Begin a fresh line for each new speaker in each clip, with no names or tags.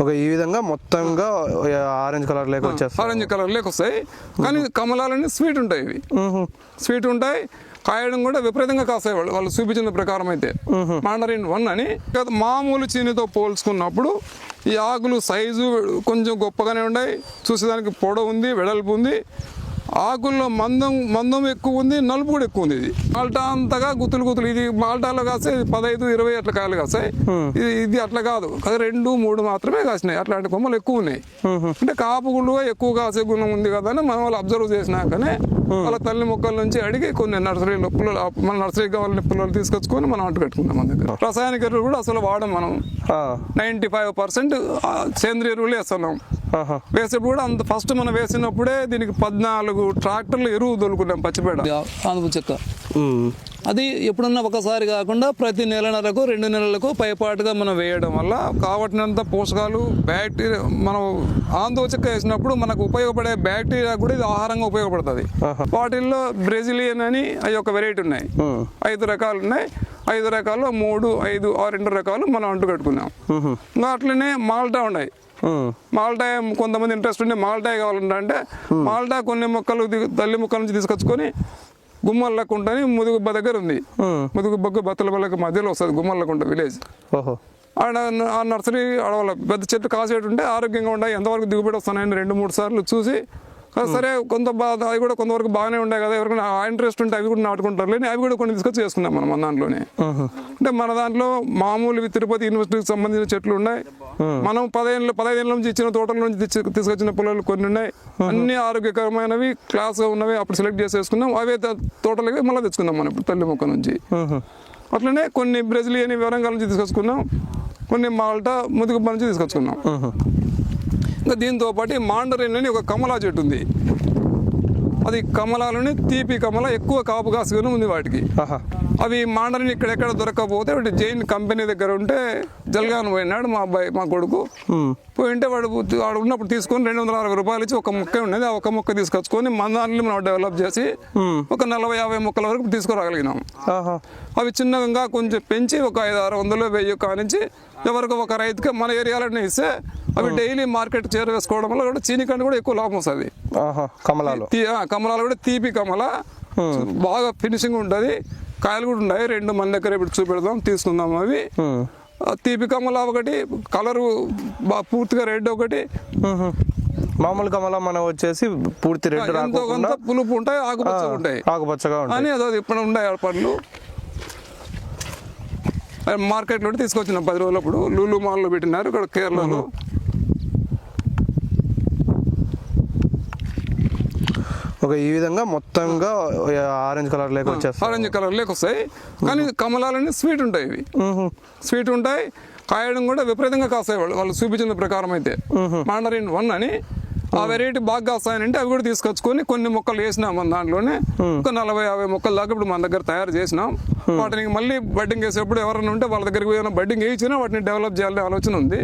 ఒక ఈ విధంగా మొత్తంగా ఆరెంజ్ కలర్ లేక వచ్చేస్తుంది
ఆరెంజ్ కలర్ లేక వస్తాయి. కానీ కమలాలన్నీ స్వీట్ ఉంటాయి ఇవి. స్వీట్ ఉంటాయి. కాయడం కూడా విపరీతంగా కాస్తాయి వాళ్ళు. వాళ్ళు చూపించిన ప్రకారం అయితే. మాండరిన్ వన్ అని. మామూలు చీనితో పోల్చుకున్నప్పుడు ఈ ఆకులు సైజు కొంచెం గొప్పగానే ఉన్నాయి చూసేదానికి పొడవు ఉంది వెడల్పు ఉంది. ఆకుల్లో మందం మందం ఎక్కువ ఉంది నలుపు కూడా ఎక్కువ ఉంది ఇది. మాల్టా అంతగా గుత్తులు గుత్తులు. ఇది మాల్టాలో కాస్తే పదహైదు ఇరవై అట్లా కాయలు కాస్తాయి. ఇది ఇది అట్లా కాదు. అది రెండు మూడు మాత్రమే కాసినాయి. అట్లాంటి కొమ్మలు ఎక్కువ ఉన్నాయి. అంటే కాపు గుళ్ళు ఎక్కువ కాసే గుణం ఉంది కదా అని మనం వాళ్ళు అబ్జర్వ్ చేసినాకనే వాళ్ళ తల్లి మొక్కల నుంచి అడిగి కొన్ని నర్సరీలో పుల్లలు మన నర్సరీకి కావాలని పుల్లలు తీసుకొచ్చుకొని మనం అంటు పెట్టుకుంటాం మన దగ్గర. రసాయనిక ఎరువులు కూడా అసలు వాడం మనం. నైంటీ ఫైవ్ పర్సెంట్ సేంద్రియ ఎరువులు వేస్తున్నాం. వేసేప్పుడు కూడా అంత ఫస్ట్ మనం వేసినప్పుడే దీనికి పద్నాలుగు ట్రాక్టర్లు ఎరువు దొరుకున్నాం పచ్చిపేట
ఆనుపు చెక్క. అది ఎప్పుడన్నా ఒకసారి కాకుండా ప్రతి నెలన్నరకు రెండు నెలలకు పైపాటుగా మనం వేయడం వల్ల కావటినంత పోషకాలు బ్యాక్టీరియా మనం ఆందోళన చెక్క వేసినప్పుడు మనకు ఉపయోగపడే బ్యాక్టీరియా కూడా ఇది ఆహారంగా ఉపయోగపడుతుంది. వాటిల్లో బ్రెజిలియన్ అని అవి ఒక వెరైటీ ఉన్నాయి.
ఐదు రకాలు ఉన్నాయి. ఐదు రకాలు మూడు ఐదు ఆ రెండు రకాలు మనం అంటు కట్టుకున్నాం అట్లనే మాల్టా ఉన్నాయి. మాల్టా కొంతమంది ఇంట్రెస్ట్ ఉంటే మాల్టా కావాలంటే అంటే మాల్టా కొన్ని మొక్కలు తల్లి మొక్కల నుంచి తీసుకొచ్చుకొని గుమ్మల్లకుంట అని ముదుగుబ్బ దగ్గర ఉంది
ఉమ్.
ముదుగుబ్బకు బత్తల బల్లకి మధ్యలో వస్తుంది గుమ్మల్లకుంట విలేజ్
ఓహో.
ఆడ ఆ నర్సరీ అడవాల పెద్ద చెట్టు కాసేటు ఉంటే ఆరోగ్యంగా ఉన్నాయి ఎంతవరకు దిగుబడి వస్తున్నాయని రెండు మూడు సార్లు చూసి "ఆ, సరే కొంత బాధ అవి కూడా కొంతవరకు బాగానే ఉన్నాయి కదా ఎవరికైనా ఆ ఇంట్రెస్ట్ ఉంటే అవి కూడా నాటుకుంటారు లేని అవి కూడా కొన్ని తీసుకొచ్చి చేసుకున్నాం మనం మన దాంట్లోనే. అంటే మన దాంట్లో మామూలు తిరుపతి యూనివర్సిటీకి సంబంధించిన చెట్లు ఉన్నాయి. మనం పదిహేను పదహైదేళ్ళ నుంచి ఇచ్చిన తోటల నుంచి తీసుకొచ్చిన పొలాలు కొన్ని ఉన్నాయి. అన్ని ఆరోగ్యకరమైనవి క్లాస్గా ఉన్నవి అప్పుడు సెలెక్ట్ చేసేసుకున్నాం. అవే త- తోటలకి మళ్ళీ తెచ్చుకున్నాం మనం ఇప్పుడు తల్లి మొక్క నుంచి. అట్లనే కొన్ని బ్రెజిలియన్ వరంగల్ నుంచి తీసుకొచ్చుకున్నాం. కొన్ని మాల్టా ముదుగుబ్బ నుంచి తీసుకొచ్చుకున్నాం. ఇంకా దీంతో పాటు మాండరిన్ అని ఒక కమలా చెట్టు ఉంది. అది కమలాలని తీపి కమల ఎక్కువ కాపు కాసుకొని ఉంది వాటికి.
ఆహా.
అవి మాండరిన్ ఇక్కడెక్కడ దొరకకపోతే వాటి జైన్ కంపెనీ దగ్గర ఉంటే జల్గాన్ పోయినాడు మా అబ్బాయి మా కొడుకు. పోయింటే వాడు వాడు ఉన్నప్పుడు తీసుకొని రెండు వందల అరవై రూపాయలు ఇచ్చి ఒక మొక్క ఉండేది ఆ ఒక మొక్క తీసుకొచ్చుకొని దాంట్లో మనం డెవలప్ చేసి ఒక నలభై యాభై మొక్కల వరకు తీసుకురాగలిగినాం.
ఆహా.
అవి చిన్నగా కొంచెం పెంచి ఒక ఐదు ఆరు వందలు వెయ్యి కానించి ఎవరికి ఒక రైతుకి మన ఏరియాలోనే ఇస్తే అవి డైలీ మార్కెట్ చేరవేసుకోవడం వల్ల కూడా చీని కంటే కూడా ఎక్కువ లాభం వస్తుంది.
ఆహా కమలాలు.
కమలాలు కూడా తీపి కమల. బాగా ఫినిషింగ్ ఉంటుంది. కాయలు కూడా ఉన్నాయి. రెండు మన దగ్గర ఇప్పుడు చూపెడదాం తీసుకుందాం అవి. తీపి కమల ఒకటి కలరు పూర్తిగా రెడ్ ఒకటి.
మామూలు కమల మనం వచ్చేసి పూర్తి రెడ్
పులుపు ఉంటాయి ఆకుపచ్చగా ఉంటాయి.
ఆకుపచ్చగా ఉంటాయి.
అని అదో ఇప్పుడు ఉన్నాయి ఆ పండ్లు? మార్కెట్లో తీసుకొచ్చిన పది రోజులప్పుడు లూలు మాల్లో పెట్టినారు ఇక్కడ కేరళలో.
ఒక ఈ విధంగా మొత్తంగా ఆరెంజ్ కలర్ లేక
ఆరెంజ్ కలర్ లేక వస్తాయి. కానీ కమలాలన్నీ స్వీట్ ఉంటాయి ఇవి. స్వీట్ ఉంటాయి. కాయడం కూడా విపరీతంగా కాస్తాయి వాళ్ళు. వాళ్ళు చూపించిన ప్రకారం అయితే. మాండరిన్ వన్ అని ఆ వెరైటీ బాగా కాస్తాయనంటే అవి కూడా తీసుకొచ్చుకొని కొన్ని మొక్కలు వేసినాం మన దాంట్లోనే. ఒక నలభై యాభై మొక్కల దాకా ఇప్పుడు మన దగ్గర తయారు చేసినాం. వాటిని మళ్ళీ బడ్డింగ్ వేసేప్పుడు ఎవరైనా ఉంటే వాళ్ళ దగ్గరికి పోయినా బడ్డింగ్ వేయించినా వాటిని డెవలప్ చేయాలనే ఆలోచన ఉంది.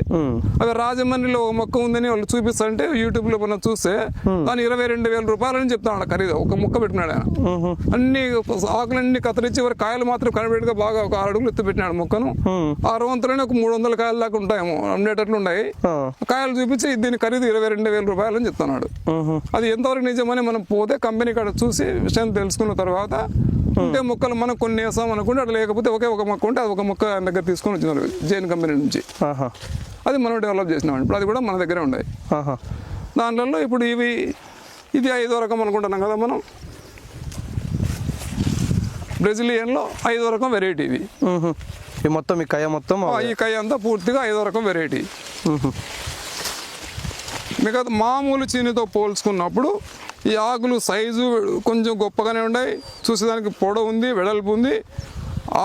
అవి రాజమండ్రిలో ఒక మొక్క ఉందని వాళ్ళు చూపిస్తుంటే యూట్యూబ్లో మనం చూస్తే దాని ఇరవై రెండు వేల రూపాయలని చెప్తాడు ఖరీదు. ఒక మొక్క పెట్టినాడు ఆయన. అన్ని ఆకులన్నీ కత్తిరించి వారి కాయలు మాత్రం కనిపెట్టుగా బాగా ఒక ఆరు అడుగులు ఎత్తి పెట్టినాడు మొక్కను. ఆ రవంతులోనే ఒక మూడు వందల కాయల దాకా ఉంటాయేమో ఉండేటట్లు ఉన్నాయి. కాయలు చూపించి దీని ఖరీదు ఇరవై రెండు వేల రూపాయలు అని చెప్తున్నాడు. అది ఎంతవరకు నిజమని మనం పోతే కంపెనీ కాడ చూసి విషయం తెలుసుకున్న తర్వాత ఉంటే మొక్కలు మనం కొన్ని వేసాం అనుకుంటే అట్లా లేకపోతే ఒకే ఒక మొక్క ఉంటే అది ఒక మొక్క ఆయన దగ్గర తీసుకొని వచ్చినారు జైన్ కంపెనీ నుంచి.
ఆహా.
అది మనం డెవలప్ చేసినాం. ఇప్పుడు అది కూడా మన దగ్గరే ఉన్నాయి
ఆహా.
దాంట్లో ఇప్పుడు ఇవి ఇది ఐదో రకం అనుకుంటున్నాం కదా మనం. బ్రెజిలియన్లో ఐదో రకం వెరైటీ ఇది.
ఈ మొత్తం ఈ కయ మొత్తం
ఈ కై అంతా పూర్తిగా ఐదో రకం వెరైటీ. మిగతా మామూలు చీనితో పోల్చుకున్నప్పుడు ఈ ఆకులు సైజు కొంచెం గొప్పగానే ఉన్నాయి. చూసేదానికి పొడవు ఉంది వెడల్పు ఉంది.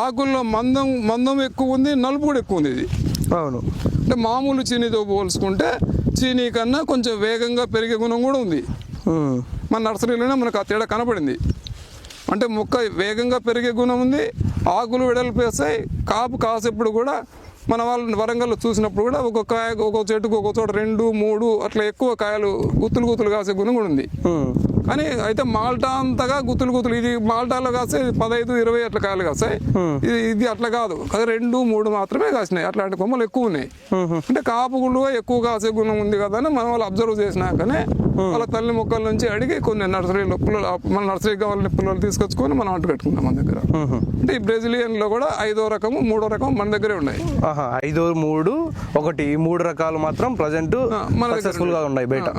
ఆకుల్లో మందం మందం ఎక్కువ ఉంది నలుపు కూడా ఎక్కువ ఉంది ఇది.
అవును.
అంటే మామూలు చీనీతో పోల్చుకుంటే చీనీ కన్నా కొంచెం వేగంగా పెరిగే గుణం కూడా ఉంది. మన నర్సరీలోనే మనకు ఆ తేడా కనపడింది. అంటే మొక్క వేగంగా పెరిగే గుణం ఉంది ఆకులు వెడల్పు వేస్తాయి కాపు కాసేప్పుడు కూడా మన వాళ్ళు వరంగల్లో చూసినప్పుడు కూడా ఒక్కొక్క కాయ ఒక్కొక్క చెట్టుకు ఒక్కొక్క చోట రెండు మూడు అట్లా ఎక్కువ కాయలు గుత్తులు గుత్తులు కాసే గుణం కూడా ఉంది. కానీ అయితే మాల్టా అంతగా గుత్తులు గుత్తులు. ఇది మాల్టాలో కాస్తే పదహైదు ఇరవై అట్లా కాయలు కాస్తాయి. ఇది ఇది అట్లా కాదు. అది రెండు మూడు మాత్రమే కాసినాయి. అట్లాంటి కొమ్మలు ఎక్కువ ఉన్నాయి. అంటే కాపు గుళ్ళు ఎక్కువ కాసే గుణం ఉంది కదా అని మనం వాళ్ళు అబ్జర్వ్ చేసినాకనే వాళ్ళ తల్లి మొక్కల నుంచి అడిగి కొన్ని నర్సరీలో పుల్లలు మన నర్సరీకి కావాలని పుల్లలు తీసుకొచ్చుకొని మనం అంటు కట్టుకున్నాం మన దగ్గర. అంటే ఈ బ్రెజిలియన్లో కూడా ఐదో రకము మూడో రకం మన దగ్గరే ఉన్నాయి.
ఐదు మూడు ఒకటి ఈ మూడు రకాలు మాత్రం ప్రజెంట్
ఆ, మన దగ్గర
సక్సెస్ఫుల్గా ఉన్నాయి. బయట.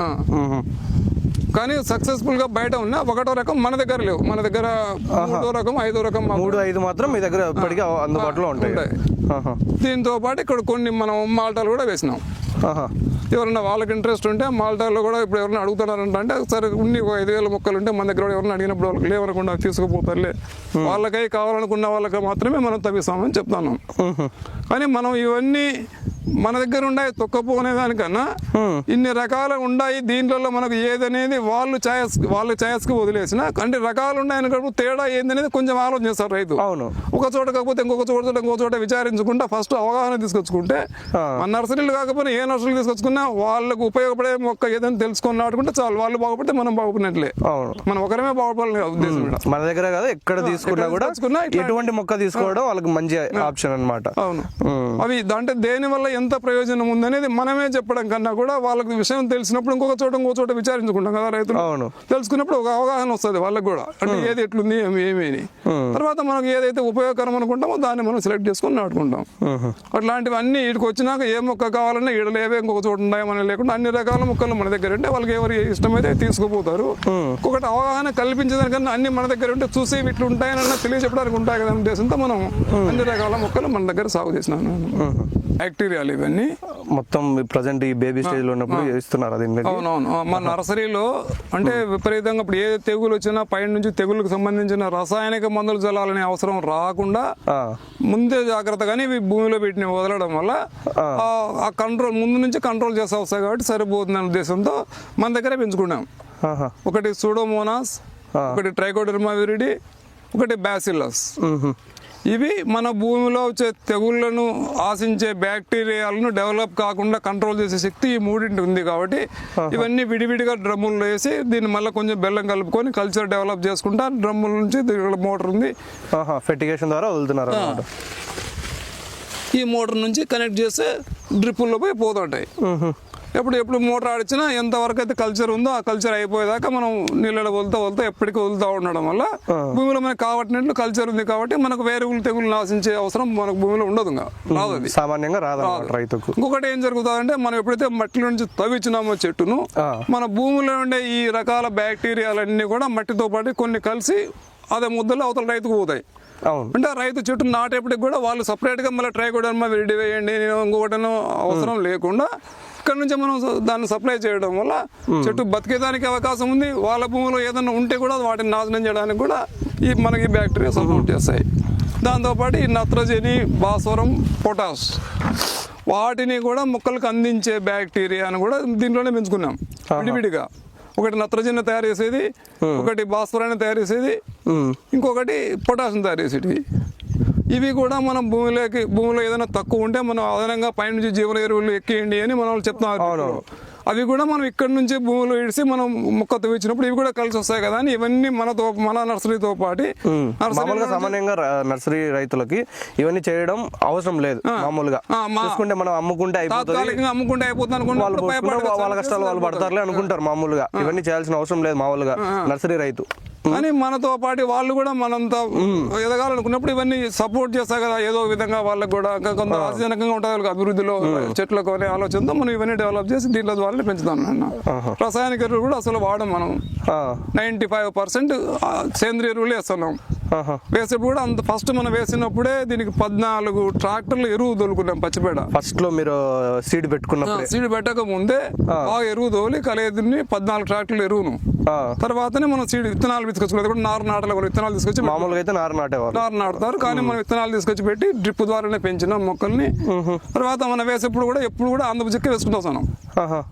కానీ సక్సెస్ఫుల్గా బయట ఉన్న ఒకటో రకం మన దగ్గర లేవు. మన దగ్గర మూడో రకం ఐదో రకం
మూడు ఐదు మాత్రం మీ దగ్గర ఇప్పటికీ అందుబాటులో ఉంటాయి.
దీంతో పాటు ఇక్కడ కొన్ని మనం మాల్టాలు కూడా వేసినాం.
ఆహా.
ఎవరన్నా వాళ్ళకి ఇంట్రెస్ట్ ఉంటే మాల్టాలో కూడా ఇప్పుడు ఎవరైనా అడుగుతున్నారంట అంటే సరే ఉన్ని ఒక ఐదు వేల మొక్కలు ఉంటే మన దగ్గర కూడా ఎవరైనా అడిగినప్పుడు వాళ్ళకి లేవనకుండా తీసుకుపోతారులే వాళ్ళకై కావాలనుకున్న వాళ్ళకి మాత్రమే మనం తవ్విస్తామని చెప్తాను. కానీ మనం ఇవన్నీ మన దగ్గర ఉండాయి తొక్కపోనే దానికన్నా ఇన్ని రకాలు ఉన్నాయి దీంట్లో మనకు ఏదనేది వాళ్ళు ఛాయస్ వాళ్ళ ఛాయస్కి వదిలేసిన అంటే రకాలు ఉన్నాయని కాబట్టి తేడా ఏందనేది కొంచెం ఆలోచన చేస్తారు రైతు
అవును
ఒక చోట కాకపోతే ఇంకొక చోట ఇంకొక చోట విచారించుకుంటా ఫస్ట్ అవగాహన తీసుకొచ్చుకుంటే. మన నర్సరీలు కాకపోయినా ఏ నర్సరీలు తీసుకొచ్చుకున్నా వాళ్ళకు ఉపయోగపడే మొక్క ఏదైనా తెలుసుకొని నాటుకుంటే చాలు. వాళ్ళు బాగుపడితే మనం బాగుపడినట్లే.
అవును.
మనం ఒకరమే బాగుపడాలని ఉద్దేశం
మన దగ్గర కదా ఎక్కడ తీసుకున్నా కూడా ఎటువంటి మొక్క తీసుకోవడం వాళ్ళకి మంచి ఆప్షన్ అన్నమాట.
అవును. అవి అంటే దేని వల్ల ఎంత ప్రయోజనం ఉందనేది మనమే చెప్పడం కన్నా కూడా వాళ్ళకి విషయం తెలిసినప్పుడు ఇంకొక చోట ఇంకో చోట విచారించుకుంటాం కదా రైతులు.
అవును.
తెలుసుకున్నప్పుడు ఒక అవగాహన వస్తుంది వాళ్ళకి కూడా. అంటే ఏది ఎట్లుంది ఏమి ఏమి అని తర్వాత మనకు ఏదైతే ఉపయోగకరం అనుకుంటామో దాన్ని మనం సెలెక్ట్ చేసుకొని నాటుకుంటాం. అట్లాంటివన్నీ వీటికి వచ్చినాక ఏ మొక్క కావాలన్నా ఈడలు ఏవే ఇంకొక చోట ఉన్నాయని లేకుండా అన్ని రకాల మొక్కలు మన దగ్గర ఉంటే వాళ్ళకి ఎవరు ఇష్టమైతే తీసుకుపోతారు. ఒకటి అవగాహన కల్పించడానికన్నా అన్ని మన దగ్గర ఉంటే చూసి ఇట్లు ఉంటాయని తెలియజెప్పడానికి ఉంటాయి కదా ఉద్దేశంతో మనం అన్ని రకాల మొక్కలు మన దగ్గర సాగు చేసినాను. బ్యాక్టీరియాలు ఇవన్నీ.
మొత్తం ప్రజెంట్ ఈ బేబీ స్టేజ్లో ఉన్నప్పుడు ఇస్తున్నారు దీనికి
అవునవును. మన నర్సరీలో అంటే విపరీతంగా ఇప్పుడు ఏ తెగులు వచ్చినా పైన నుంచి తెగులకు సంబంధించిన రసాయనిక మందులు చల్లాలనే అవసరం రాకుండా. ముందే జాగ్రత్తగానే ఇవి భూమిలో వీటిని వదలడం వల్ల ఆ- కంట్రోల్ ముందు నుంచి కంట్రోల్ చేసే వస్తాయి కాబట్టి సరిపోతుందనే ఉద్దేశంతో మన దగ్గరే పెంచుకున్నాం. ఒకటి సూడోమోనాస్ ఒకటి ట్రైకోడర్మా విరిడి ఒకటి బ్యాసిల్లస్. ఇవి మన భూమిలో వచ్చే తెగుళ్ళను ఆశించే బ్యాక్టీరియాలను డెవలప్ కాకుండా కంట్రోల్ చేసే శక్తి ఈ మూడింటి ఉంది కాబట్టి ఇవన్నీ విడివిడిగా డ్రమ్ముల్లో వేసి దీన్ని మళ్ళీ కొంచెం బెల్లం కలుపుకొని కల్చర్ డెవలప్ చేసుకుంటా డ్రమ్ముల నుంచి మోటార్ ఉంది.
ఆహా ఫెర్టిగేషన్ ద్వారా వదులుతున్నారు
ఈ మోటార్ నుంచి కనెక్ట్ చేస్తే డ్రిప్పుల్లో పోయి పోతుంటాయి. ఎప్పుడు ఎప్పుడు మోటార్ ఆడిచ్చినా ఎంతవరకు అయితే కల్చర్ ఉందో ఆ కల్చర్ అయిపోయేదాకా మనం నీళ్ళలో వదులుతా వదులుతా ఎప్పటికీ వదులుతా ఉండడం వల్ల భూమిలో మనకు కావట్టినట్లు కల్చర్ ఉంది కాబట్టి మనకు వేరే తెగులు నాశించే అవసరం మనకు భూమిలో ఉండదు. రాదు అది.
సామాన్యంగా రాదన్నమాట రైతుకు.
ఇంకొకటి ఏం జరుగుతుందంటే మనం ఎప్పుడైతే మట్టిలో నుంచి తవ్విచ్చినామో చెట్టును. మన భూమిలో ఉండే ఈ రకాల బ్యాక్టీరియాలన్నీ కూడా మట్టితో పాటు కొన్ని కలిసి అదే ముద్దలు అవతల రైతుకు పోతాయి.
అవును.
అంటే రైతు చెట్టు నాటేపటికి కూడా వాళ్ళు separate గా మళ్ళీ ట్రైకోడర్మా విరిడి వేయండి నేను ఇంకొకటనో అవసరం లేకుండా ఇక్కడ నుంచి మనం దాన్ని సప్లై చేయడం వల్ల చెట్టు బతికేదానికి అవకాశం ఉంది. వాళ్ళ భూమిలో ఏదైనా ఉంటే కూడా వాటిని నాశనం చేయడానికి కూడా ఈ మనకి బ్యాక్టీరియా సపోర్ట్ చేస్తాయి. దాంతోపాటు ఈ నత్రజని భాస్వరం పొటాష్ వాటిని కూడా మొక్కలకు అందించే బ్యాక్టీరియాను కూడా దీంట్లోనే పెంచుకున్నాం. విడివిడిగా. ఒకటి నత్రజని తయారు చేసేది ఒకటి భాస్వరాన్ని తయారు చేసేది ఇంకొకటి పొటాషియం తయారు చేసేటివి. ఇవి కూడా మనం భూమిలోకి భూమిలో ఏదైనా తక్కువ ఉంటే మనం అదనంగా పైనుంచి జీవన ఎరువులు ఎక్కియండి అని మనం చెప్తున్నారు. ఇప్పుడు. అవి కూడా మనం ఇక్కడ నుంచి భూమిలో ఇడిసి మనం మొక్క తవ్వించినప్పుడు ఇవి కూడా కలిసి వస్తాయి కదా అని ఇవన్నీ మనతో మన నర్సరీతో పాటు
మామూలుగా సామాన్యంగా నర్సరీ రైతులకి ఇవన్నీ చేయడం అవసరం లేదు మామూలుగా. చూసుకుంటే మనం అమ్ముకుంటే అయిపోతుంది.
అమ్ముకుంటే అయిపోతుంది
వాళ్ళ కష్టాలు వాళ్ళు పడతారులే అనుకుంటారు మామూలుగా. ఇవన్నీ చేయాల్సిన అవసరం లేదు మామూలుగా నర్సరీ రైతు.
కానీ మనతో పాటు వాళ్ళు కూడా మనంతా ఎదగాలనుకున్నప్పుడు ఇవన్నీ సపోర్ట్ చేస్తాయి కదా ఏదో విధంగా వాళ్ళకి కూడా ఇంకా కొంత ఆశాజనకంగా ఉంటుంది వాళ్ళకి అభివృద్ధిలో చెట్లకు అనే ఆలోచనతో మనం ఇవన్నీ డెవలప్ చేసి దీంట్లో ద్వారా పెంచుతాం నాన్న రసాయనిక ఎరువులు కూడా అసలు వాడం మనం. నైంటీ ఫైవ్ పర్సెంట్ సేంద్రియ ఎరువులే వేస్తున్నాం. వేసేప్పుడు కూడా అంత ఫస్ట్ మనం వేసినప్పుడే దీనికి పద్నాలుగు ట్రాక్టర్లు ఎరువు దొలుకున్నాం పచ్చిపేడ.
ఫస్ట్లో మీరు సీడ్ పెట్టుకున్నప్పుడే.
సీడ్ పెట్టక ముందే బాగా ఎరువు తోలి కలియదుని పద్నాలుగు ట్రాక్టర్లు ఎరువును. తర్వాతనే మనం సీడ్ విత్తనాలు తీసుకొచ్చుకున్నది కూడా నారు నాటలు కూడా విత్తనాలు తీసుకొచ్చి
మామూలుగా అయితే నారు నాటేవాళ్ళు.
నారు నాటుతారు. కానీ మనం విత్తనాలు తీసుకొచ్చి పెట్టి డ్రిప్ ద్వారానే పెంచినాం మొక్కల్ని. తర్వాత మనం వేసేప్పుడు కూడా ఎప్పుడు కూడా అందపు చెక్క వేసుకుంటూ. కం-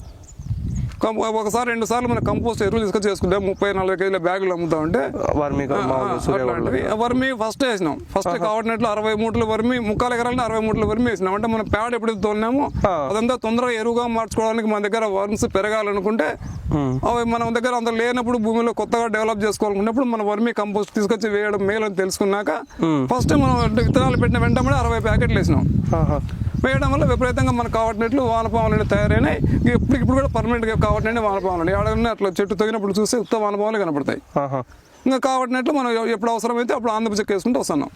ఒకసారి రెండు సార్లు మన కంపోస్ట్ ఎరువులు తీసుకొచ్చి చేసుకుంటే ముప్పై నలభై కేజీల బ్యాగులు అమ్ముతా ఉంటే
వర్మి
వర్మి ఫస్ట్ వేసినాం. ఫస్ట్ కావట్నట్లు అరవై మూటలు వర్మి ముక్కాలు ఎకరాలని అరవై మూటలు వర్మి వేసినాం. అంటే మనం పేడ ఎప్పుడైతే తోలినామో. అదంతా తొందరగా ఎరువుగా మార్చుకోవడానికి మన దగ్గర వర్మ్స్ పెరగాలనుకుంటే అవి మన దగ్గర అంత లేనప్పుడు భూమిలో కొత్తగా డెవలప్ చేసుకోవాలనుకున్నప్పుడు మన వర్మి కంపోస్ట్ తీసుకొచ్చి వేయడం మేలు అని తెలుసుకున్నాక ఫస్ట్ మనం విత్తనాలు పెట్టిన వెంటనే అరవై ప్యాకెట్లు వేసినాం. వేయడం వల్ల విపరీతంగా మనకు కావట్నట్లు వానపాములు తయారైనాయి. ఇప్పుడు ఇప్పుడు కూడా పర్మనెంట్గా కావట్నండి వానపాములు ఏడాది అట్లా చెట్టు తగినప్పుడు చూస్తే ఉత్త వానపాములు కనపడతాయి.
ఆహా.
ఇంకా కావట్నట్లు మనం ఎప్పుడు అవసరమైతే అప్పుడు ఆంధ్రప్రదేశ్ చెక్ వేసుకుంటూ వస్తున్నాం.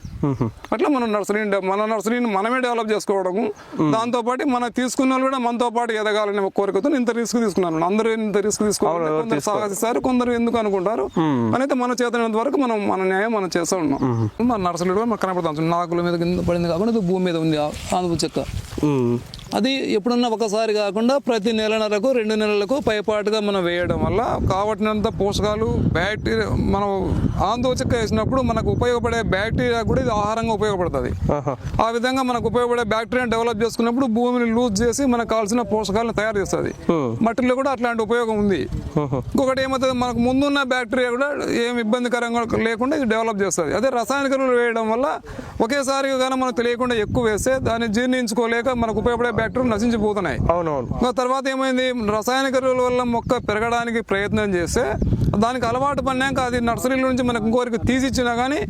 అట్లా మనం నర్సరీని డె- మన నర్సరీని మనమే డెవలప్ చేసుకోవడము దాంతోపాటు మన తీసుకున్న వాళ్ళు కూడా మనతో పాటు ఎదగాలనే కోరికతో ఇంత రిస్క్ తీసుకున్నాను అందరూ ఇంత రిస్క్ తీసుకోవాలి కొందరు సాహసిస్తారు కొందరు ఎందుకు అనుకుంటారు? అనేది మన చేతనంత వరకు మనం మన న్యాయం మనం చేస్తూ ఉన్నాం. మన నర్సరీలో కూడా మనకు కనపడతాం. నాకుల మీద కింద పడింది ఇది భూమి మీద ఉంది ఆంధ్రప్రదేశ్ చెక్క.
అది ఎప్పుడన్నా ఒకసారి కాకుండా ప్రతి నెలన్నరకు రెండు నెలలకు పైపాటుగా మనం వేయడం వల్ల కావటినంత పోషకాలు బ్యాక్టీరియా మనం ఆందోచక వేసినప్పుడు మనకు ఉపయోగపడే బ్యాక్టీరియా కూడా ఇది ఆహారంగా ఉపయోగపడుతుంది.
ఆ విధంగా మనకు ఉపయోగపడే బ్యాక్టీరియాని డెవలప్ చేసుకున్నప్పుడు భూమిని లూజ్ చేసి మనకు కావాల్సిన పోషకాలను తయారు చేస్తుంది. మట్టిలో కూడా అట్లాంటి ఉపయోగం ఉంది. ఇంకొకటి ఏమవుతుంది? మనకు ముందున్న బ్యాక్టీరియా కూడా ఏం ఇబ్బందికరంగా లేకుండా ఇది డెవలప్ చేస్తుంది. అదే రసాయనిక ఎరువులు వేయడం వల్ల ఒకేసారి కానీ మనకు తెలియకుండా ఎక్కువ వేస్తే దాన్ని జీర్ణించుకోలేక మనకు ఉపయోగపడే బ్యాక్టీరియా నశించిపోతున్నాయి.
అవునవును.
తర్వాత ఏమైంది? రసాయనిక ఎరువుల వల్ల మొక్క పెరగడానికి ప్రయత్నం చేస్తే దానికి అలవాటు పడినాక అది నర్సరీల నుంచి మనకు ఇంకోరికి తీసిచ్చినా కానీ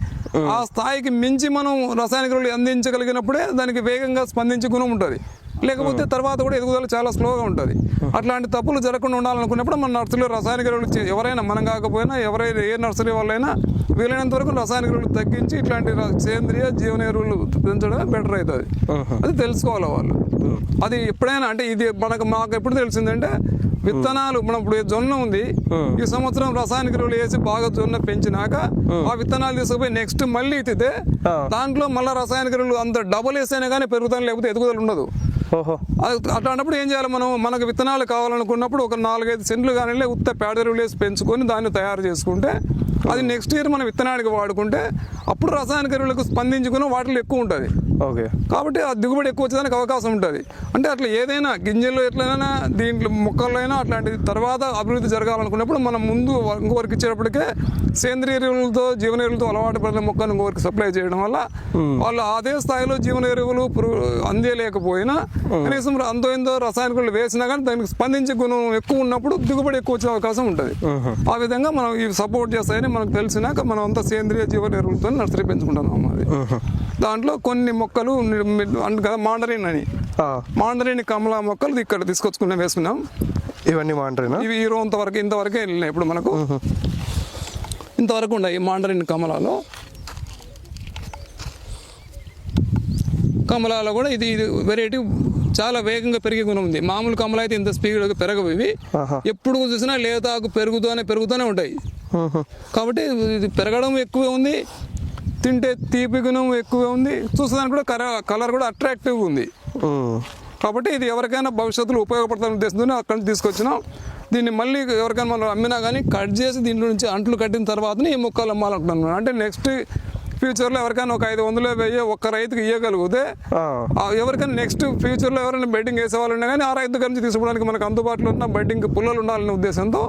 ఆ. స్థాయికి మించి మనం రసాయనిక ఎరువులు అందించగలిగినప్పుడే దానికి వేగంగా స్పందించే గుణం ఉంటుంది. లేకపోతే తర్వాత కూడా ఎదుగుదల చాలా స్లోగా ఉంటుంది. అట్లాంటి తప్పులు జరగకుండా ఉండాలనుకున్నప్పుడు మన నర్సరీలో రసాయనిక ఎరువులు ఎవరైనా మనం కాకపోయినా ఎవరైనా ఏ నర్సరీ వాళ్ళైనా వీలైనంత వరకు రసాయనిక ఎరువులు తగ్గించి ఇట్లాంటి సేంద్రియ జీవన ఎరువులు పెంచడం బెటర్ అవుతుంది. అది తెలుసుకోవాలి వాళ్ళు. అది ఎప్పుడైనా అంటే ఇది మనకు మాకు ఎప్పుడు తెలిసిందంటే విత్తనాలు మనం ఇప్పుడు జొన్న ఉంది ఈ సంవత్సరం రసాయనిక ఎరువులు వేసి బాగా జొన్న పెంచినాక ఆ. విత్తనాలు తీసుకుపోయి నెక్స్ట్ మళ్ళీ
ఆ.
దాంట్లో మళ్ళీ రసాయనిక ఎరువులు అంత డబుల్ వేస్తేనే కానీ పెరుగుతాను లేకపోతే ఎదుగుదల ఉండదు. అట్లాంటప్పుడు ఏం చేయాలి మనం? మనకు విత్తనాలు కావాలనుకున్నప్పుడు ఒక నాలుగైదు సెంట్లు కానీ ఉత్త పేడ ఎరువులు వేసి పెంచుకొని దాన్ని తయారు చేసుకుంటే అది నెక్స్ట్ ఇయర్ మనం విత్తనానికి వాడుకుంటే అప్పుడు రసాయనిక ఎరువులకు స్పందించుకుని వాటిలో ఎక్కువ ఉంటుంది.
ఓకే.
కాబట్టి ఆ దిగుబడి ఎక్కువ వచ్చేదానికి అవకాశం ఉంటుంది. అంటే అట్లా ఏదైనా గింజలు ఎట్లయినా దీంట్లో మొక్కలైనా అట్లాంటి తర్వాత అభివృద్ధి జరగాలనుకున్నప్పుడు మనం ముందు ఇంకొకరికి ఇచ్చేటప్పటికే సేంద్రియ ఎరువులతో జీవన ఎరువులతో అలవాటు పడిన మొక్కను ఇంకొకరికి సప్లై చేయడం వల్ల వాళ్ళు అదే స్థాయిలో జీవన ఎరువులు అందేయలేకపోయినా కనీసం అంతో ఎంతో రసాయనికులు వేసినా కానీ దానికి స్పందించే గుణం ఎక్కువ ఉన్నప్పుడు దిగుబడి ఎక్కువ వచ్చే అవకాశం ఉంటుంది. ఆ విధంగా మనం ఇవి సపోర్ట్ చేస్తాయని మనకు తెలిసినాక మనం అంతా సేంద్రియ జీవన ఎరువులతో నర్సరీ పెంచుకుంటున్నాం అది. దాంట్లో కొన్ని మొక్కలు అంటు కదా మాండరిన్ అని. మాండరిన్ కమలా మొక్కలు ఇక్కడ తీసుకొచ్చుకున్నాం వేసుకున్నాం.
ఇవన్నీ మాంటారేనా
ఇవి ఈ రోజు ఇంతవరకు ఇంతవరకే వెళ్ళినాయి ఇప్పుడు మనకు. ఇంతవరకు ఉన్నాయి మాండరిన్ కమలాలో. కమలాలో కూడా ఇది ఇది వెరైటీ చాలా వేగంగా పెరిగే గుణం ఉంది. మామూలు కమల అయితే ఇంత స్పీడ్గా పెరగవు ఇవి. ఎప్పుడు చూసినా లేతాకు పెరుగుతూనే పెరుగుతూనే ఉంటాయి. కాబట్టి ఇది పెరగడం ఎక్కువే ఉంది తింటే తీపి గుణం ఎక్కువే ఉంది చూసేదానికి కూడా కర కలర్ కూడా అట్రాక్టివ్గా ఉంది. కాబట్టి ఇది ఎవరికైనా భవిష్యత్తులో ఉపయోగపడుతున్న ఉద్దేశంతో అక్కడి నుంచి తీసుకొచ్చినాం. దీన్ని మళ్ళీ ఎవరికైనా మనం అమ్మినా కానీ కట్ చేసి దీంట్లో నుంచి అంట్లు కట్టిన తర్వాతనే ఈ మొక్కలు అమ్మాలనుకుంటున్నాను అంటే నెక్స్ట్ ఫ్యూచర్లో ఎవరికైనా ఒక ఐదు వందలు వెయ్యి ఒక్క రైతుకి ఇవ్వగలిగితే ఎవరికైనా నెక్స్ట్ ఫ్యూచర్లో ఎవరైనా బెడ్డింగ్ వేసే వాళ్ళు ఉన్నా కానీ ఆ రైతు దగ్గర నుంచి తీసుకోవడానికి మనకు అందుబాటులో ఉన్న బెడ్డింగ్ పుల్లలు ఉండాలనే ఉద్దేశంతో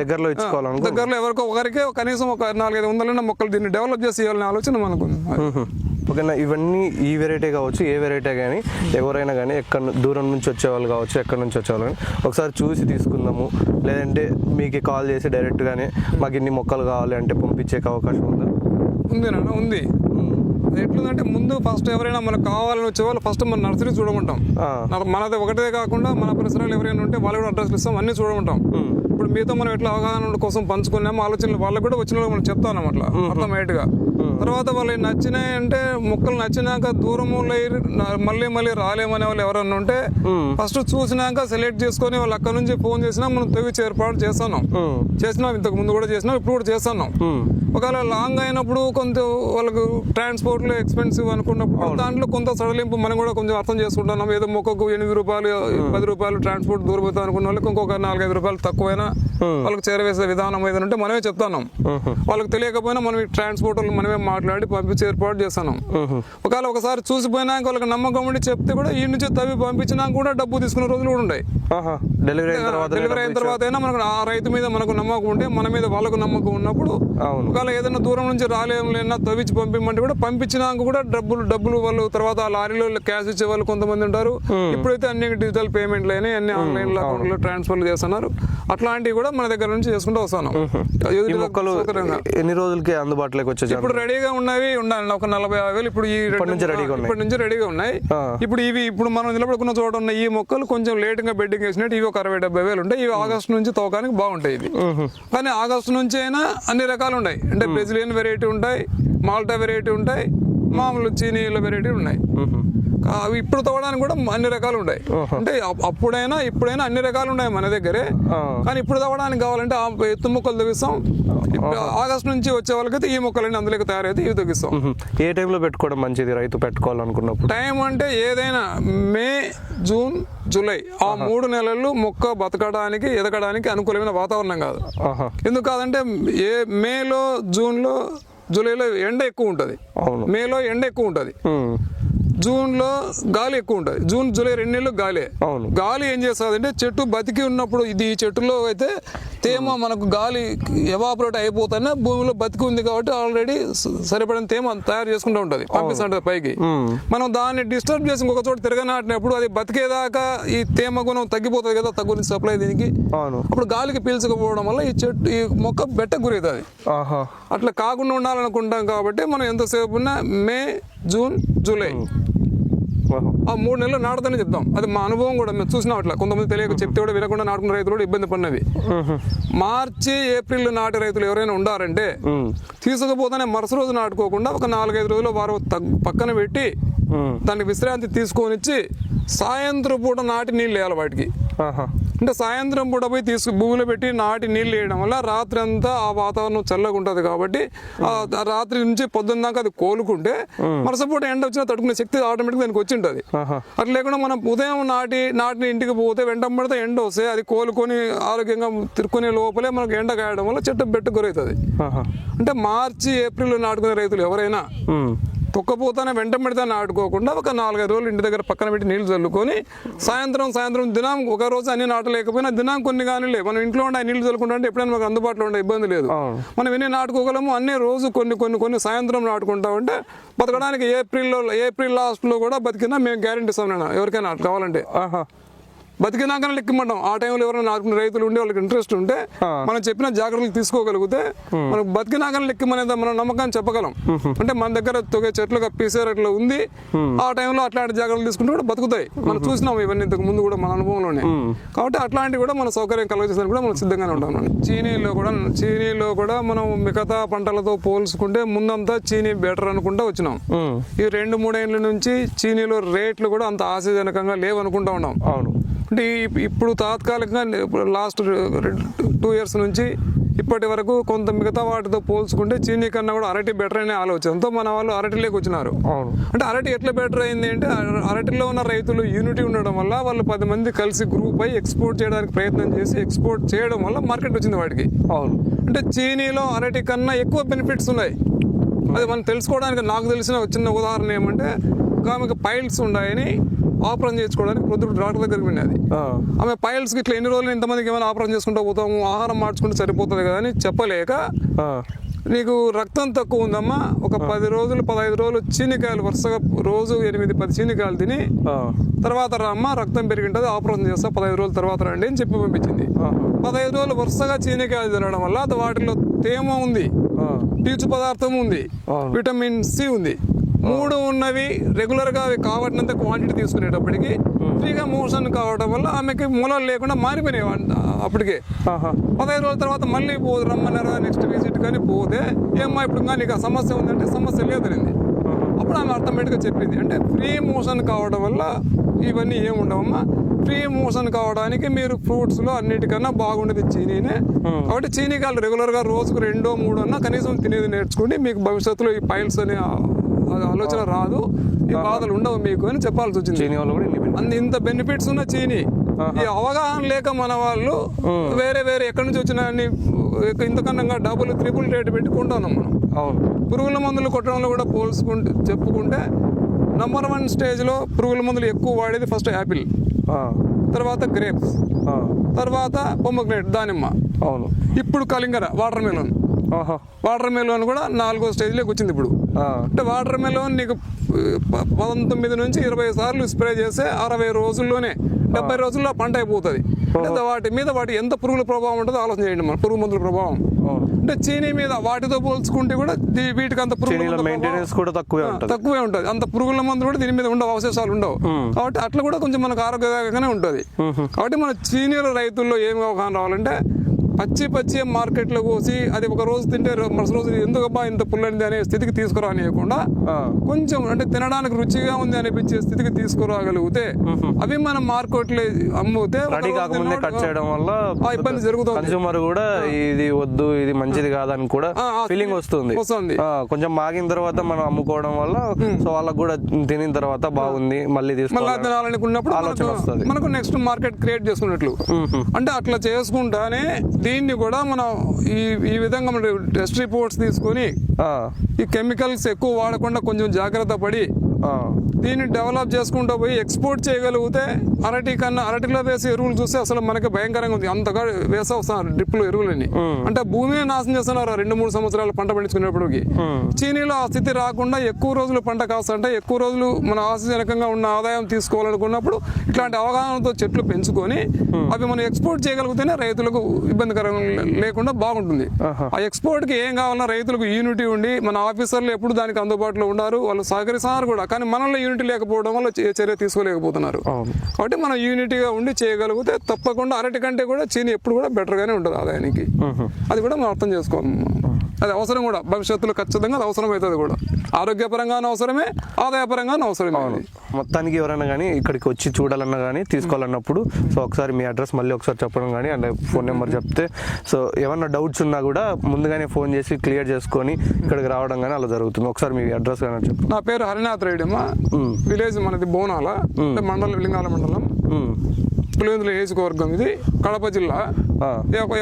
దగ్గరలో ఇచ్చుకోవాలను
దగ్గరలో ఎవరికో ఒకరికే కనీసం ఒక నాలుగైదు వందలైన మొక్కలు దీన్ని డెవలప్ చేసి ఇవ్వాలనే ఆలోచన మనకు.
ఓకేనా ఇవన్నీ ఈ వెరైటీ కావచ్చు ఏ వెరైటీ కానీ ఎవరైనా కానీ ఎక్కడ దూరం నుంచి వచ్చేవాళ్ళు కావచ్చు ఎక్కడి నుంచి వచ్చేవాళ్ళు కానీ ఒకసారి చూసి తీసుకుందాము. లేదంటే మీకు కాల్ చేసి డైరెక్ట్గానే మాకు ఇన్ని మొక్కలు కావాలి అంటే పంపించే అవకాశం ఉందా?
ఉంది నాన్న ఉంది. ఎట్లుందంటే ముందు ఫస్ట్ ఎవరైనా మనకు కావాలని వచ్చే వాళ్ళు ఫస్ట్ మన నర్సరీ చూడమంటాం. మనది ఒకటే కాకుండా మన పరిసరాలు ఎవరైనా ఉంటే వాళ్ళు కూడా అడ్రస్లు ఇస్తాం అన్ని చూడమంటాం. ఇప్పుడు మీతో మనం ఎట్లా అవగాహన కోసం పంచుకున్నాము ఆలోచనలు వాళ్ళకి కూడా వచ్చిన మనం చెప్తాం అట్లా అర్థమయ్యేట్టుగా. తర్వాత వాళ్ళు నచ్చినాయి అంటే మొక్కలు నచ్చినాక దూరము మళ్ళీ మళ్ళీ రాలేమనే వాళ్ళు ఎవరన్నా ఉంటే ఫస్ట్ చూసినాక సెలెక్ట్ చేసుకొని వాళ్ళు అక్కడ నుంచి ఫోన్ చేసినా మనం తెగిచి ఏర్పాటు చేస్తున్నాం. చేసినాం ఇంతకు ముందు కూడా చేసినాం ఇప్పుడు కూడా చేస్తున్నాం. ఒకవేళ లాంగ్ అయినప్పుడు కొంత వాళ్ళకు ట్రాన్స్పోర్ట్లో ఎక్స్పెన్సివ్ అనుకున్నప్పుడు దాంట్లో కొంత సడలింపు మనం కూడా కొంచెం అర్థం చేసుకుంటున్నాం. ఏదో మొక్కకు ఎనిమిది రూపాయలు పది రూపాయలు ట్రాన్స్పోర్ట్ దూరపోతాం అనుకున్న వాళ్ళకి ఇంకొక నాలుగైదు రూపాయలు తక్కువైనా వాళ్ళకి చేరవేసే విధానం ఏదైనా ఉంటే మనమే చెప్తున్నాం. వాళ్ళకి తెలియకపోయినా మనం ఈ ట్రాన్స్పోర్ట్ మనమే మాట్లాడి పంపించే ఏర్పాటు చేస్తున్నాం. ఒకవేళ ఒకసారి చూసిపోయినాక వాళ్ళకి నమ్మకం ఉండి చెప్తే కూడా ఈ నుంచి తవ్వి పంపించినాక కూడా డబ్బు తీసుకునే రోజులు కూడా ఉన్నాయి
డెలివరీ అయిన తర్వాత
డెలివరీ అయిన తర్వాత అయినా మనకు ఆ రైతు మీద మనకు నమ్మకం ఉంటే మన మీద వాళ్ళకు నమ్మకం ఉన్నప్పుడు
అవును.
ఒకవేళ ఏదైనా దూరం నుంచి రాలేం లేనా తవ్వించి పంపిమంటే కూడా పంపించినాక కూడా డబ్బులు డబ్బులు వాళ్ళు తర్వాత ఆ లారీలో క్యాష్ ఇచ్చే వాళ్ళు కొంతమంది ఉంటారు. ఇప్పుడైతే అన్ని డిజిటల్ పేమెంట్లు అయినాయి అన్ని ఆన్లైన్ అకౌంట్లో ట్రాన్స్ఫర్లు చేస్తున్నారు. అట్లాంటివి కూడా మన దగ్గర నుంచి చేసుకుంటూ వస్తాను
ఎన్ని రోజులకి అందుబాటులోకి వచ్చే ఛాన్స్
ఇప్పుడు రెడీగా ఉన్నవి ఉండాలి ఒక నలభై యాభై వేలు ఇప్పుడు ఈ
నుంచి రెడీగా ఉన్నాయి.
ఇప్పటి నుంచి రెడీగా ఉన్నాయి. ఇప్పుడు ఇవి ఇప్పుడు మనం నిలబడుకున్న చోట ఉన్న ఈ మొక్కలు కొంచెం లేట్గా బెడ్డింగ్ వేసినట్టు ఇవి ఒక అరవై డెబ్బై వేలు ఉంటాయి. ఇవి ఆగస్టు నుంచి తోకానికి బాగుంటాయి ఇవి. కానీ ఆగస్టు నుంచి అయినా అన్ని రకాలు ఉన్నాయి అంటే బ్రెజిలియన్ వెరైటీ ఉంటాయి మాల్టా వెరైటీ ఉంటాయి మామూలు చీనీల వెరైటీ ఉన్నాయి. అవి ఇప్పుడు తవ్వడానికి కూడా అన్ని రకాలు ఉంటాయి అంటే అప్- అప్పుడైనా ఇప్పుడైనా అన్ని రకాలు ఉన్నాయి మన దగ్గరే. కానీ ఇప్పుడు తవ్వడానికి కావాలంటే ఆ ఎత్తు మొక్కలు ఇప్పుడు ఆగస్టు నుంచి వచ్చే వాళ్ళకైతే ఈ మొక్కలన్నీ అందులోకి తయారైతే ఇవి తగ్గిస్తాం.
మ్మ్. ఏ టైంలో పెట్టుకోవడం మంచిది రైతు పెట్టుకోవాలనుకున్నప్పుడు?
టైం అంటే ఏదైనా మే జూన్ జూలై ఆ మూడు నెలలు మొక్క బతకడానికి ఎదగడానికి అనుకూలమైన వాతావరణం కాదు. ఎందుకు కాదంటే ఏ మేలో జూన్లో జూలైలో ఎండ ఎక్కువ ఉంటుంది. మేలో ఎండ ఎక్కువ ఉంటుంది. జూన్లో గాలి ఎక్కువ ఉంటుంది. జూన్ జూలై రెండు నెలలు గాలి.
అవును.
గాలి ఏం చేస్తుంది అంటే చెట్టు బతికి ఉన్నప్పుడు ఇది ఈ చెట్టులో అయితే తేమ మనకు గాలి ఎవాపరేట్ అయిపోతానే భూమిలో బతికి ఉంది కాబట్టి ఆల్రెడీ సరిపడిన తేమ తయారు చేసుకుంటూ ఉంటుంది. పంపిస్తుంటుంది పైకి. మనం దాన్ని డిస్టర్బ్ చేసి ఇంకొక చోట తిరగనాటినప్పుడు అది బతికేదాకా ఈ తేమ గుణం తగ్గిపోతుంది కదా తగ్గుని సప్లై దీనికి.
అవును.
అప్పుడు గాలికి పీల్చకపోవడం వల్ల ఈ చెట్టు ఈ మొక్క బెట్ట గురవుతుంది.
ఆహా.
అట్లా కాకుండా ఉండాలనుకుంటాం కాబట్టి మనం ఎంతసేపు ఉన్నా మే జూన్ జూలై. ఆ మూడు నెలలు నాటుదని చెప్తాం అది మా అనుభవం కూడా మేము చూసినాం అట్లా. కొంతమంది తెలియక చెప్తే కూడా వినకుండా నాటుకున్న రైతులు కూడా ఇబ్బంది పడినవి. మార్చి ఏప్రిల్ నాటి రైతులు ఎవరైనా ఉండారంటే. తీసుకుపోతానే మరుసటి రోజు నాటుకోకుండా ఒక నాలుగైదు రోజులు వారు పక్కన పెట్టి. దానికి విశ్రాంతి తీసుకొని ఇచ్చి సాయంత్రం పూట నాటి నీళ్ళు వేయాలి వాటికి. అంటే సాయంత్రం పూట పోయి తీసుకు భూమిలో పెట్టి నాటి నీళ్ళు వేయడం వల్ల రాత్రి అంతా ఆ వాతావరణం చల్లగా ఉంటుంది కాబట్టి రాత్రి నుంచి పొద్దున్న దాకా అది కోలుకుంటే మరుసటి పూట ఎండ వచ్చినా తట్టుకునే శక్తి ఆటోమేటిక్ దానికి వచ్చి ఉంటుంది. అట్లా లేకుండా మనం ఉదయం నాటి నాటిని ఇంటికి పోతే వెంట పడితే ఎండ వస్తే అది కోలుకొని ఆరోగ్యంగా తిరుక్కునే లోపలే మనకు ఎండ కాయడం వల్ల చెట్టు బెట్టు గురవుతుంది అంటే మార్చి ఏప్రిల్ నాటుకునే రైతులు ఎవరైనా. తొక్కపోతానే వెంట పెడితే నాటుకోకుండా ఒక నాలుగైదు రోజులు ఇంటి దగ్గర పక్కన పెట్టి నీళ్ళు చల్లుకొని సాయంత్రం సాయంత్రం దినం ఒక రోజు అన్ని నాటలేకపోయినా దినం కొన్ని కానీ లేవు. మనం ఇంట్లో ఉండే నీళ్ళు చల్లుకుంటా అంటే ఎప్పుడైనా మనకు అందుబాటులో ఉండే ఇబ్బంది లేదు. మనం ఎన్ని నాటుకోగలము అన్ని రోజు కొన్ని కొన్ని కొన్ని సాయంత్రం నాటుకుంటా ఉంటే బతకడానికి ఏప్రిల్లో ఏప్రిల్ లాస్ట్లో కూడా బతికినా మేము గ్యారెంటీ ఇస్తాం ఎవరికైనా కావాలంటే.
ఆహా.
బతికినాక లెక్కమంటాం ఆ టైంలో ఎవరైనా నాటుకునే రైతులు ఉండే వాళ్ళకి ఇంట్రెస్ట్ ఉంటే మనం చెప్పిన జాగ్రత్తలు తీసుకోగలిగితే మనకు బతికినాక లెక్కమనేది మనం నమ్మకాన్ని చెప్పగలం. అంటే మన దగ్గర తొగే చెట్లు కప్పేసారు అట్లా ఉంది. ఆ టైంలో అట్లాంటి జాగ్రత్తలు తీసుకుంటే కూడా బతుకుతాయి. మనం చూసినాం ఇవన్నీ ఇంతకు ముందు కూడా మన అనుభవంలోనే. కాబట్టి అట్లాంటివి కూడా మన సౌకర్యం కలగజేసడానికి కూడా మనం సిద్ధంగానే ఉంటాం చీనీలో కూడా చీనీలో కూడా మనం మిగతా పంటలతో పోల్చుకుంటే ముందంతా చీనీ బెటర్ అనుకుంటా వచ్చినాం. ఈ రెండు మూడేళ్ళ నుంచి చీనీలో రేట్లు కూడా అంత ఆశాజనకంగా లేవనుకుంటా ఉన్నాం.
అవును.
అంటే ఇప్పుడు తాత్కాలికంగా లాస్ట్ టూ ఇయర్స్ నుంచి ఇప్పటి వరకు కొంత మిగతా వాటితో పోల్చుకుంటే చీనీ కన్నా కూడా అరటి బెటర్ అనే ఆలోచనతో మన వాళ్ళు అరటిలోకి వచ్చినారు.
అవును.
అంటే అరటి ఎట్లా బెటర్ అయింది అంటే అర- అరటిలో ఉన్న రైతులు యూనిటీ ఉండడం వల్ల వాళ్ళు పది మంది కలిసి గ్రూప్ అయి ఎక్స్పోర్ట్ చేయడానికి ప్రయత్నం చేసి ఎక్స్పోర్ట్ చేయడం వల్ల మార్కెట్ వచ్చింది వాటికి.
అవును.
అంటే చీనీలో అరటి కన్నా ఎక్కువ బెనిఫిట్స్ ఉన్నాయి. అది మనం తెలుసుకోవడానికి నాకు తెలిసిన చిన్న ఉదాహరణ ఏమంటే ఒక ఆమెకు పైల్స్ ఉన్నాయని ఆపరేషన్ చేసుకోవడానికి ప్రొద్దుడు డాక్టర్ దగ్గరికి వెళ్ళినది. ఆమె పైల్స్కి ఇట్లా ఎన్ని రోజులు ఎంతమందికి ఏమైనా ఆపరేషన్ చేసుకుంటూ పోతాము ఆహారం మార్చుకుంటే సరిపోతుంది కదా అని చెప్పలేక. నీకు రక్తం తక్కువ ఉందమ్మా ఒక పది రోజులు పదహైదు రోజులు చీనికాయలు వరుసగా రోజు ఎనిమిది పది చీనికాయలు తిని. తర్వాత రామ్మ రక్తం పెరిగింటుంది ఆపరేషన్ చేస్తా పదహైదు రోజుల తర్వాత రండి అని చెప్పి పంపించింది. పదహైదు రోజులు వరుసగా చీనికాయలు తినడం వల్ల అది వాటిలో తేమ ఉంది. పీచు పదార్థం ఉంది. విటమిన్ సి ఉంది మూడు ఉన్నవి రెగ్యులర్గా అవి కావటినంత క్వాంటిటీ తీసుకునేటప్పటికి ఫ్రీగా మోషన్ కావడం వల్ల ఆమెకి మూలాలు లేకుండా మారిపోయినాయి అప్పటికే. పదహైదు రోజుల తర్వాత మళ్ళీ పో రమ్మన్నారు నెక్స్ట్ విజిట్ కానీ పోతే ఏమ్మా ఇప్పుడు కానీ నీకు ఆ సమస్య ఉందంటే సమస్య లేదనింది. అప్పుడు ఆమె ఆటోమేటిక్గా చెప్పింది. అంటే ఫ్రీ మోషన్ కావడం వల్ల ఇవన్నీ ఏమి ఉండవమ్మా? ఫ్రీ మోషన్ కావడానికి మీరు ఫ్రూట్స్లో అన్నిటికన్నా బాగుండేది చీనీనే. కాబట్టి చీనీకాయలు రెగ్యులర్గా రోజుకు రెండో మూడో అన్నా కనీసం తినేది నేర్చుకోండి మీకు భవిష్యత్తులో ఈ పైల్స్ అనే ఆలోచన రాదు. ఈ బాధలు ఉండవు మీకు అని చెప్పాల్సి వచ్చింది.
చీనీ వాళ్ళు కూడా ఇన్ని benefits.
అంత ఇంత బెనిఫిట్స్ ఉన్న చీని. ఈ అవగాహన లేక మన వాళ్ళు వేరే వేరే ఎక్కడి నుంచి వచ్చిన అన్ని ఇంతకన్నా డబుల్ త్రిపుల్ రేట్ పెట్టి కొంటున్నాం మనం.
అవును.
పురుగుల మందులు కొట్టడంలో కూడా పోల్చుకుంటే చెప్పుకుంటే నంబర్ వన్ స్టేజ్లో పురుగుల మందులు ఎక్కువ వాడేది ఫస్ట్ యాపిల్. తర్వాత గ్రేప్స్ తర్వాత పొమ్మగ్నేట్ దానిమ్మ.
అవును.
ఇప్పుడు కలింగర వాటర్ మెలోన్ వాటర్ మెలోన్ కూడా నాలుగో స్టేజ్లోకి వచ్చింది ఇప్పుడు. అంటే వాటర్ మెలోన్ నీకు పంతొమ్మిది నుంచి ఇరవై సార్లు స్ప్రే చేస్తే అరవై రోజుల్లోనే డెబ్బై రోజుల్లో పంట అయిపోతుంది. అంటే వాటి మీద వాటి ఎంత పురుగుల ప్రభావం ఉంటుందో ఆలోచన చేయండి మన పురుగు మందుల ప్రభావం. అంటే చీనీ మీద వాటితో పోల్చుకుంటే కూడా వీటికి అంత పురుగుల
చీనీల
మందుల
మెయింటెనెన్స్ కూడా తక్కువే ఉంటుంది.
తక్కువే ఉంటుంది. అంత పురుగుల మందులు కూడా దీని మీద ఉండవు అవశేషాలు ఉండవు. కాబట్టి అట్లా కూడా కొంచెం మనకు ఆరోగ్యదాయకంగానే ఉంటుంది. కాబట్టి మన సీనియర్ రైతుల్లో ఏం అవగాహన రావాలంటే పచ్చి పచ్చి మార్కెట్లో కోసి అది ఒక రోజు తింటే మరుసటి రోజు ఎందుకబ్బా ఇంత పుల్లనిది అనే స్థితికి తీసుకురానియకుండా కొంచెం అంటే తినడానికి రుచిగా ఉంది అనిపించే స్థితికి తీసుకురాగలిగితే అవి మనం మార్కెట్లో అమ్మితే
రెడీ కాకముందే కట్ చేయడం వల్ల
ఇబ్బంది జరుగుతుంది.
కన్స్యూమర్ కూడా ఇది వద్దు ఇది మంచిది కాదని కూడా ఫీలింగ్ వస్తుంది.
వస్తుంది.
కొంచెం మాగిన తర్వాత మనం అమ్ముకోవడం వల్ల సో వాళ్ళకు కూడా తినిన తర్వాత బాగుంది మళ్ళీ
మళ్ళీ
తీసుకోవాలి
తినాలనుకున్నప్పుడు
ఆలోచన వస్తది.
మనకు నెక్స్ట్ మార్కెట్ క్రియేట్ చేసుకున్నట్లు. అంటే అట్లా చేసుకుంటానే దీన్ని కూడా మనం ఈ ఈ విధంగా మన టెస్ట్ రిపోర్ట్స్ తీసుకొని ఈ కెమికల్స్ ఎక్కువ వాడకుండా కొంచెం జాగ్రత్త పడి దీన్ని డెవలప్ చేసుకుంటూ పోయి ఎక్స్పోర్ట్ చేయగలిగితే అరటి కన్నా అరటిలో వేసే ఎరువులు చూస్తే అసలు మనకి భయంకరంగా ఉంది. అంతగా వేసే వస్తున్నారు డ్రిప్లు ఎరువులని అంటే భూమిని నాశనం చేస్తున్నారు రెండు మూడు సంవత్సరాలు పంట పండించుకునేప్పటికి చీనీలో ఆ స్థితి రాకుండా ఎక్కువ రోజులు పంట కాస్తుంటే ఎక్కువ రోజులు మన ఆశజనకంగా ఉన్న ఆదాయం తీసుకోవాలనుకున్నప్పుడు ఇట్లాంటి అవగాహనతో చెట్లు పెంచుకొని అవి మనం ఎక్స్పోర్ట్ చేయగలిగితేనే రైతులకు ఇబ్బందికరం లేకుండా బాగుంటుంది. ఆ ఎక్స్పోర్ట్కి ఏం కావాలన్నా రైతులకు యూనిటీ ఉండి మన ఆఫీసర్లు ఎప్పుడు దానికి అందుబాటులో ఉన్నారు వాళ్ళు సహకరిస్తున్నారు కూడా. కానీ మనలో యూనిటీ లేకపోవడం వల్ల చర్య తీసుకోలేకపోతున్నారు. కాబట్టి మనం యూనిటీగా ఉండి చేయగలిగితే తప్పకుండా అరటి కంటే కూడా చీని ఎప్పుడు కూడా better గానే ఉంటుంది ఆదాయానికి. అది కూడా మనం అర్థం చేసుకోవాలి. అది అవసరం కూడా. భవిష్యత్తులో ఖచ్చితంగా అది అవసరం అవుతుంది కూడా. ఆరోగ్యపరంగానూ అవసరమే ఆదాయపరంగానూ అవసరమే.
మొత్తానికి ఎవరైనా కానీ ఇక్కడికి వచ్చి చూడాలన్నా కానీ తీసుకోవాలన్నప్పుడు సో ఒకసారి మీ అడ్రస్ మళ్ళీ ఒకసారి చెప్పడం కానీ అంటే ఫోన్ నెంబర్ చెప్తే సో ఏమన్నా డౌట్స్ ఉన్నా కూడా ముందుగానే ఫోన్ చేసి క్లియర్ చేసుకొని ఇక్కడికి రావడం కానీ అలా జరుగుతుంది. ఒకసారి మీ అడ్రస్ కానీ చెప్పు.
నా పేరు హరినాథ్ రెడ్డి. అమ్మ విలేజ్ మనది బోనాల మండలం లింగాల మండలం. పులివెందుల నియోజకవర్గం ఇది. కడప జిల్లా.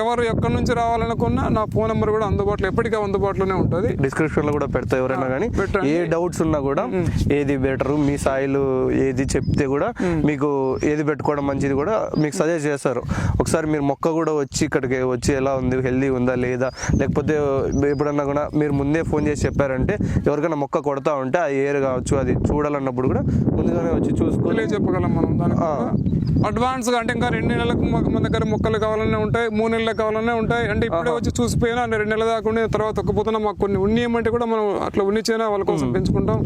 ఎవరు ఎక్కడి నుంచి రావాలనుకున్నా నా ఫోన్ నెంబర్ కూడా అందుబాటులో ఎప్పటికీ అందుబాటులోనే ఉంటుంది.
డిస్క్రిప్షన్లో కూడా పెడతా ఎవరైనా కానీ. ఏ డౌట్స్ ఉన్నా కూడా ఏది బెటర్ మీ సాయిలు ఏది చెప్తే కూడా మీకు ఏది పెట్టుకోవడం మంచిది కూడా మీకు సజెస్ట్ చేస్తారు. ఒకసారి మీరు మొక్క కూడా వచ్చి ఇక్కడికి వచ్చి ఎలా ఉంది హెల్దీ ఉందా లేదా? లేకపోతే ఎప్పుడన్నా కూడా మీరు ముందే ఫోన్ చేసి చెప్పారంటే ఎవరికైనా మొక్క కొడతా ఉంటే ఆ ఏర్ కావచ్చు అది చూడాలన్నప్పుడు కూడా ముందుగానే వచ్చి చూసుకొని
చెప్పగలం మనం దానికి అడ్వాన్స్గా అంటే ఇంకా రెండు నెలలకు మన దగ్గర మొక్కలు కావాలనే ఉంటాయి మూడు నెలలకు కావాలనే ఉంటాయి. అంటే ఇప్పుడే వచ్చి చూసిపోయినా రెండు నెలల దాకా ఉండి తర్వాత ఒక్కపోతున్నా మాకు కొన్ని ఉన్నియమంటే కూడా మనం అట్లా ఉన్నిచ్చైనా వాళ్ళ కోసం పెంచుకుంటాం.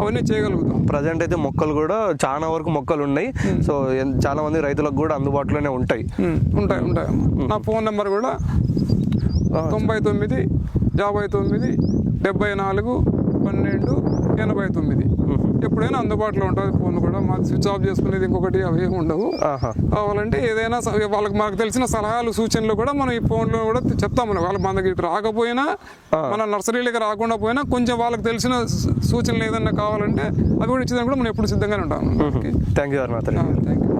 అవన్నీ చేయగలుగుతాం.
ప్రజెంట్ అయితే మొక్కలు కూడా చాలా వరకు మొక్కలు ఉన్నాయి. సో చాలా మంది రైతులకు కూడా అందుబాటులోనే ఉంటాయి.
ఉంటాయి ఉంటాయి. నా ఫోన్ నెంబర్ కూడా తొంభై తొమ్మిది యాభై తొమ్మిది డెబ్బై నాలుగు పన్నెండు ఎనభై తొమ్మిది. ఎప్పుడైనా అందుబాటులో ఉంటుంది ఫోన్ కూడా. మాది స్విచ్ ఆఫ్ చేసుకునేది ఇంకొకటి అవి ఉండవు. కావాలంటే ఏదైనా వాళ్ళకి మనకు తెలిసిన సలహాలు సూచనలు కూడా మనం ఈ ఫోన్లో కూడా చెప్తాం మనం. వాళ్ళకి మన దగ్గరికి రాకపోయినా మన నర్సరీలకు రాకుండా పోయినా కొంచెం వాళ్ళకి తెలిసిన సూచనలు ఏదన్నా కావాలంటే అవి కూడా ఇచ్చేదానికి కూడా మనం ఎప్పుడు సిద్ధంగానే ఉంటాం.
Thank you
thank you.